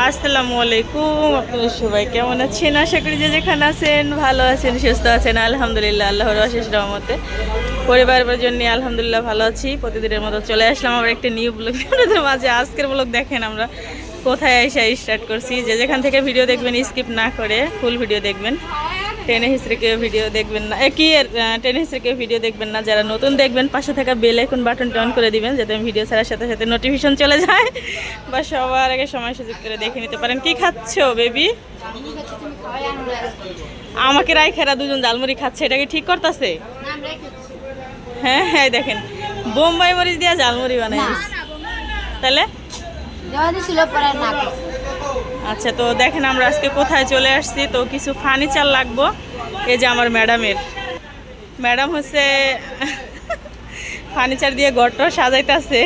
আসসালামু আলাইকুম। আপনারা সবাই কেমন আছেন? আশা করি যে যেখানে আছেন ভালো আছেন, সুস্থ আছেন। আলহামদুলিল্লাহ, আল্লাহর অশেষ রহমতে। পরিবারের জন্য আলহামদুলিল্লাহ ভালো আছি। প্রতিদিনের মতো চলে আসলাম আবার একটা নিউ ব্লগ আপনাদের মাঝে আজকের ব্লগ দেখেন আমরা কোথায় এসে স্টার্ট করছি। যে যেখান থেকে ভিডিও দেখবেন স্কিপ না করে ফুল ভিডিও দেখবেন। টেনে হিস্ট্রিকে ভিডিও দেখবেন না। কি টেনে হিস্ট্রিকে ভিডিও দেখবেন না। যারা নতুন দেখবেন পাশে থাকা বেল আইকন বাটনটা অন করে দিবেন যাতে ভিডিও ছাড়ার সাথে সাথে নোটিফিকেশন চলে যায় বা সবার আগে সময় সুযোগ করে দেখে নিতে পারেন। কি খাচ্ছো বেবি আমাকে রাইখেরা দুজন জালমুড়ি খাচ্ছে এটা কি ঠিক করতেছে? হ্যাঁ হ্যাঁ দেখেন। বোম্বাই মরিচ দিয়ে জালমুড়ি বানাই তাহলে? দেওয়া পরে না। আচ্ছা তো দেখেন আমরা আজকে কোথায় চলে আসছি। তো কিছু ফার্নিচার লাগবো। এই যে আমার ম্যাডামের। ম্যাডাম হচ্ছে ফার্নিচার দিয়ে ঘরটা সাজাইতেছে।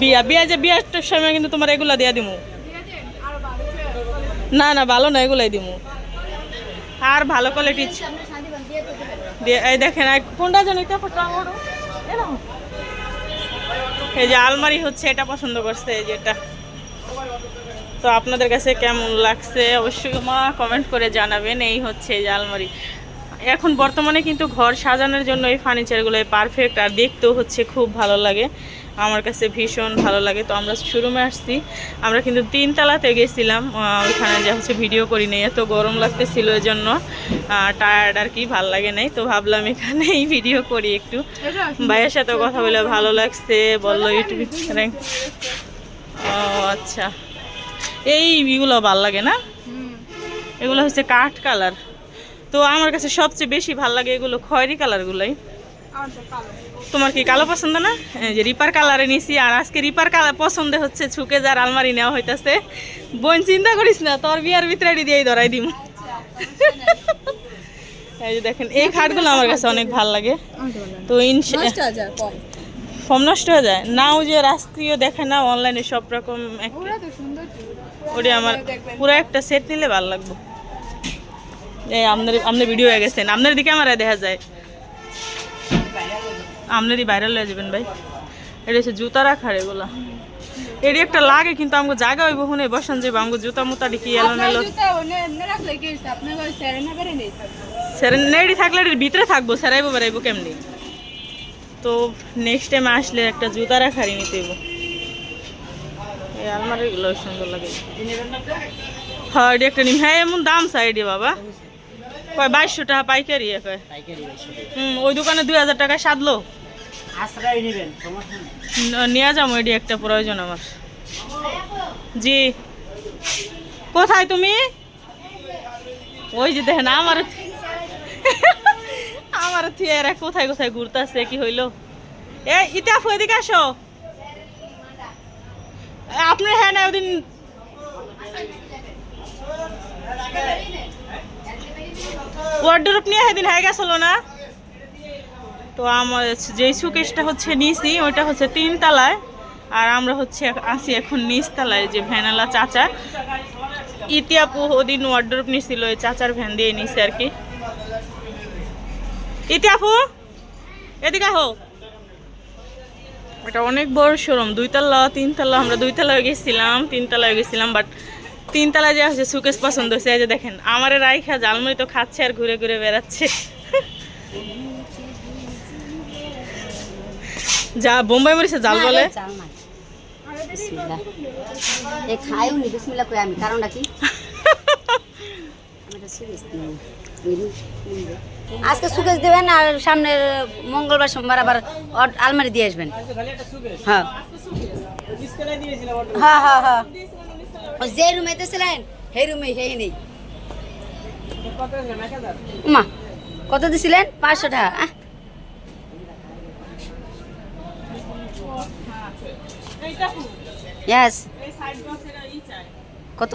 বিয়া। বিয়া যে বিয়ার সময় কিন্তু তোমার এগুলা দিয়া দিমু। না না, ভালো না, এগুলাই দিমু। আর ভালো কোয়ালিটি এই দেখেন কোনটা জানি এই যে আলমারি হচ্ছে, এটা পছন্দ করছে, এই যে এটা। তো আপনাদের কাছে কেমন লাগছে? অবশ্যই মা কমেন্ট করে জানাবেন। এই হচ্ছে এই আলমারি। এখন বর্তমানে কিন্তু ঘর সাজানোর জন্য এই ফার্নিচারগুলো পারফেক্ট আর দেখতেও হচ্ছে খুব ভালো লাগে। আমার কাছে ভীষণ ভালো লাগে। তো আমরা শোরুমে আসছি। আমরা কিন্তু তিনতলাতে গেছিলাম। ওইখানে যে হচ্ছে ভিডিও করি নাই। এত গরম লাগতেছিল এই জন্য টায়ার্ড আর কি, ভালো লাগে নাই। তো ভাবলাম এখানেই ভিডিও করি একটু। ভাইয়ের সাথে কথা বলে ভালো লাগছে। বলল, ইউটিউব ও আচ্ছা। এই ইগুলো ভালো লাগে না? এগুলো হচ্ছে কাঠ কালার। তো আমার কাছে সবচেয়ে বেশি ভালো লাগে এগুলো খয়েরি কালারগুলোই তোমার কি কালো পছন্দ না? যে রিপার কালারে নিছি আর আজকে রিপার কালার পছন্দ হচ্ছে ছুকে যার আলমারি নেওয়া হইতাছে। বোন, চিন্তা করিস না, তোর বিয়ার ভিতরে দিয়েই ধরাই দিম। এই যে দেখেন, এই খাটগুলো আমার কাছে অনেক ভালো লাগে। তো ইনশা ফর্ম নষ্ট হয়ে যায়। না ওই যে রাষ্ট্রীয় দেখে না অনলাইনে সব রকম ওটা আমার পুরো একটা সেট নিলে ভালো লাগবে। এই আপনার আপনার ভিডিও হয়ে গেছেন আপনার দিকে আমার দেখা যায়। আপনারই ভাইরাল হয়ে যাবেন ভাই। এটা হচ্ছে জুতা রাখার এগুলা। এটি একটা লাগে কিন্তু আমাকে জায়গা হইব হুনে বসান যাইব। আমাকে জুতা মুতা ডিকি এলোমেলো সেরেনেডি থাকলে এটির ভিতরে থাকব সেরাইবো বেড়াইবো কেমনি? তো নেক্সট টাইম আসলে একটা জুতা নিতে হইব এই আলমারিগুলো সুন্দর লাগে। হ্যাঁ এটি একটা নিম হ্যাঁ এমন দাম সাইডে বাবা। কয় বাইশশো টাকা পাইকারি কয়। হুম ওই দোকানে দুই হাজার টাকা সাদলো নিয়ে যাব এটি একটা প্রয়োজন আমার। জি। কোথায় তুমি? ওই যে দেখেন আমার আমার থিয়ে এরা কোথায় কোথায় ঘুরতেছে কি হইল? এ ইতাফ এদিকে আসো। এ, আপনার হ্যাঁ না ওদিন ওয়ার্ডরোব নিয়ে সেদিন হয়ে গেছিল না? তো আমার যেই সুকেশটা হচ্ছে নিচি ওইটা হচ্ছে তিন তলায় আর আমরা হচ্ছে আছি এখন নিচ তলায় যে ভ্যানালা চাচা ইতিয়াপু ওদিন ওয়ার্ড্রোপ নিছিল ওই চাচার ভ্যান দিয়ে নিছে আর কি। ইতিয়াপু এদিকে হো এটা অনেক বড় শোরুম দুইতলা তিনতলা আমরা দুইতলায় গেছিলাম তিনতলায় গেছিলাম বাট তিনতলায় যে হচ্ছে সুকেশ পছন্দ হয়েছে। এই যে দেখেন আমারে রাইখা জালমুড়ি তো খাচ্ছে আর ঘুরে ঘুরে বেড়াচ্ছে। যা বোম্বাই মরিচে জাল বলে। খাইও নি বিসমিল্লাহ কই আমি কারণটা কি আমি এটা সুকেশ দিই। নিবি? নিবি। আজকে সুকেশ দেবেন আর সামনের মঙ্গলবার, সোমবার আবার আলমারি দিয়ে আসবেন। হ্যাঁ। হ্যাঁ হ্যাঁ হ্যাঁ। ও যে রুমে ছিলেন সেই রুমে সেই নেই। মা, কত দিছিলেন? পাঁচশো টাকা কত?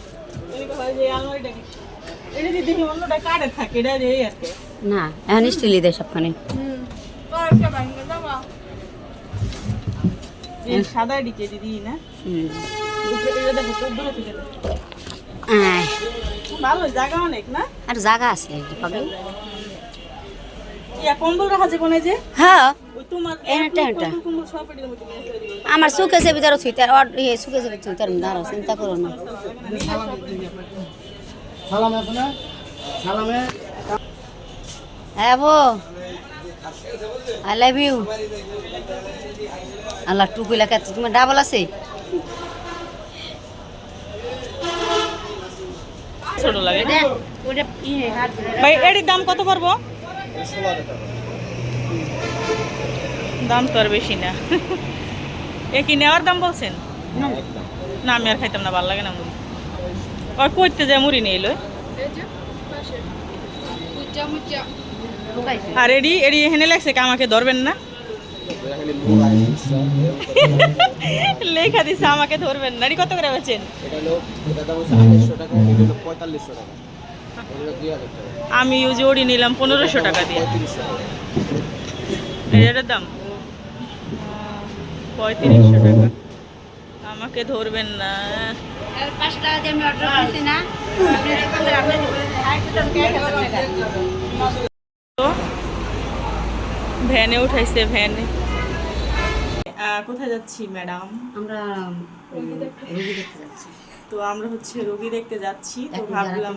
না এখন স্টিলই দেয় সবখানে সাদা ডিকে দিদি না ভালো জায়গা অনেক না আর জায়গা আছে পাগল ইয়া হ্যাঁ। আমার ভিতরে থুইতার ইয়ে সুখেছে থুইতার চিন্তা করো না সালাম আছে না? সালামে? হ্যাঁ বো। আই লাভ ইউ আল্লাহ টুকুই লাগে তোমার ডাবল আছে? ছোট লাগে। ওটা ইয়ে ভাই এটির দাম কত পারব দাম তো আর বেশি না। এ কি নেওয়ার দাম বলছেন? না আমি আর খাইতাম না ভালো লাগে না আর কইতে যায় মুড়ি নিয়ে এলো আর এডি এডি এখানে লাগছে আমাকে ধরবেন না? লেখা দিছে আমাকে ধরবেন না। কত করে বেচেন? আমি যে ওডি নিলাম পনেরোশো টাকা দিয়ে। এটার দাম? পঁয়ত্রিশশো টাকা। আমাকে ধরবেন না। পাঁচ টাকা দিয়ে আমি অর্ডার করছি না। ভ্যানে উঠাইছে ভ্যানে। কোথায় যাচ্ছি ম্যাডাম? আমরা উম, দেখতে যাচ্ছি। তো আমরা হচ্ছে রোগী দেখতে যাচ্ছি তো ভাবলাম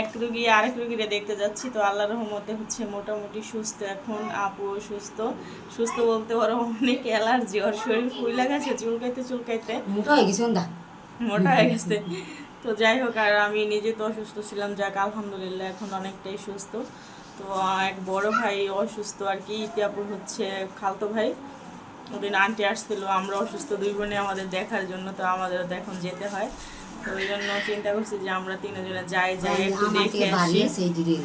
এক রুগী আরেক রুগীরে দেখতে যাচ্ছি তো আল্লাহ রহমতে হচ্ছে মোটামুটি সুস্থ এখন আপু সুস্থ। সুস্থ বলতে ওর অনেক অ্যালার্জি ওর শরীর ফুইলা গেছে চুলকাইতে চুলকাইতে। মোটা হয়ে গেছে ওন্দা মোটা হয়ে গেছে। তো যাই হোক, আর আমি নিজে তো অসুস্থ ছিলাম। যাক, আলহামদুলিল্লাহ, এখন অনেকটাই সুস্থ। তো এক বড় ভাই অসুস্থ আর কি ইতিহাপুর হচ্ছে খালতো ভাই। ওদিন আন্টি আসছিল, আমরা অসুস্থ দুই বোনে আমাদের দেখার জন্য, তো আমাদের এখন যেতে হয়। তো ওই জন্য চিন্তা করছি যে আমরা তিনজনে যাই যাই একটু দেখে আসি। আছে এই দিকে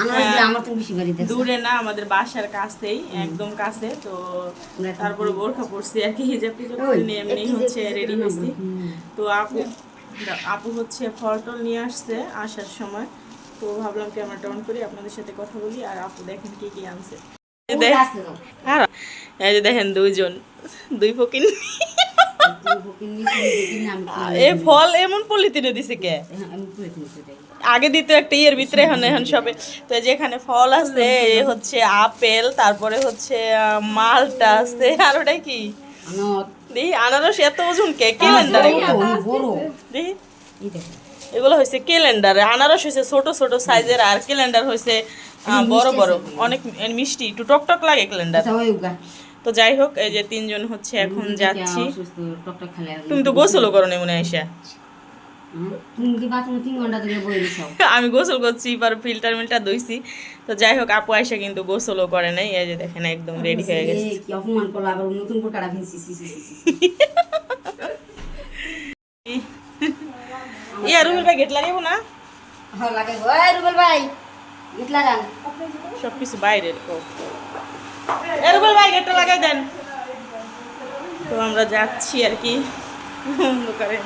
আমার যে আমার তো বেশি বাড়ি দেখছে। দূরে না আমাদের বাসার কাছেই একদম কাছে তো তারপরে বোরখা পড়ছি আর কি হিজাব টিজাব নিয়ে এমনি হচ্ছে রেডি হয়েছি। তো আপু আপু হচ্ছে ফল টল নিয়ে আসছে আসার সময়। তো ভাবলাম ক্যামেরাটা অন করি আপনাদের সাথে কথা বলি আর আপু দেখেন কি কি আনছে। আর এই যে দেখেন দুইজন দুই ফকিন এ ফল এমন পলিথিনে দিছে কে। আগে দিত একটা ইয়ের ভিতরে, এখন এখন সবে তো এই যে এখানে ফল আছে হচ্ছে আপেল, তারপরে হচ্ছে মালটা আছে আর ওটা কি আনারস এত ওজন কে ক্যালেন্ডার। এগুলো হয়েছে ক্যালেন্ডারে আনারস হয়েছে ছোট ছোট সাইজের, আর ক্যালেন্ডার হয়েছে বড় বড় অনেক মিষ্টি, একটু টক টক লাগে ক্যালেন্ডার। তো যাই হোক এই যে তিনজন হচ্ছে এখন যাচ্ছি তুমি তো গোসলও করো নি মনে দিছো? আমি গোসল করছি এবার ফিল্টার মিল্টার দইছি তো যাই হোক আপু আইসা কিন্তু গোসলও করে নাই এই যে দেখেন একদম রেডি হয়ে গেছে অপমান করল, আবার নতুন সি। ইয়া রুবেল ভাই গেট লাগাবো না হ্যাঁ, লাগাইবো। রুবেল ভাই। সব লাগাই দেন। তো আমরা যাচ্ছি আর কি। অন্ধকারে।